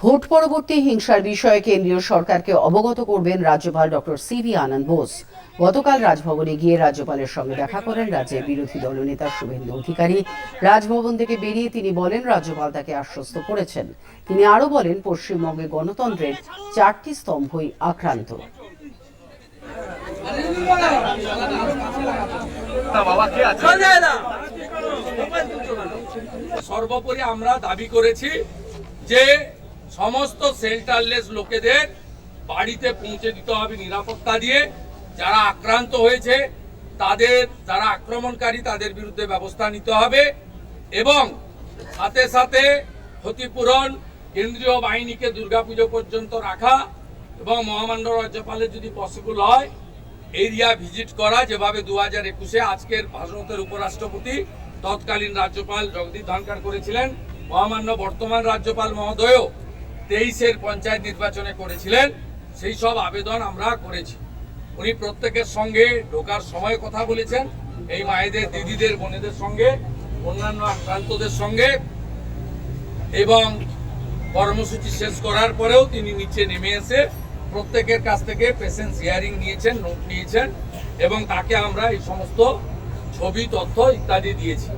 Vote পরবর্তী হিংসার বিষয়ে কেন্দ্রীয় সরকারকে অবগত করবেন রাজ্যপাল ডক্টর সিভি আনন্দ বোস। গতকাল রাজভবনে গিয়ে রাজ্যপালের সঙ্গে দেখা করেন রাজ্যের বিরোধী দলনেতা শুভেন্দু অধিকারী। রাজভবন থেকে বেরিয়ে তিনি বলেন, রাজ্যপাল তাকে আশ্বস্ত করেছেন। তিনি আরও বলেন, পশ্চিমবঙ্গে গণতন্ত্রের চারটি স্তম্ভই আক্রান্ত। সর্বোপরি আমরা দাবি করেছি যে সমস্ত শেল্টারলেস লোকেদের বাড়িতে পৌঁছে দিতে হবে নিরাপত্তা দিয়ে। যারা আক্রান্ত হয়েছে, তাদের, যারা আক্রমণকারী, তাদের বিরুদ্ধে ব্যবস্থা নিতে হবে এবং সাথে সাথে ক্ষতিপূরণ কেন্দ্রীয় বাহিনীকে দুর্গাপুজো পর্যন্ত রাখা এবং মহামান্য রাজ্যপালের যদি পসিবল হয় এরিয়া ভিজিট করা যেভাবে দু হাজার একুশে আজকের ভাষণতের উপরাষ্ট্রপতি, তৎকালীন রাজ্যপাল জগদীপ ধনকার করেছিলেন, মহামান্য বর্তমান রাজ্যপাল মহোদয়ও তেইশের পঞ্চায়েত নির্বাচনে করেছিলেন, সেই সব আবেদন আমরা করেছি। উনি প্রত্যেকের সঙ্গে ঢোকার সময় কথা বলেছেন, এই মায়েদের, দিদিদের, বোনেদের সঙ্গে, অন্যান্য আক্রান্তদের সঙ্গে, এবং কর্মসূচি শেষ করার পরেও তিনি নিচে নেমে এসে প্রত্যেকের কাছ থেকে পেশেন্স হিয়ারিং নিয়েছেন নোট নিয়েছেন, এবং তাকে আমরা এই সমস্ত ছবি, তথ্য ইত্যাদি দিয়েছি।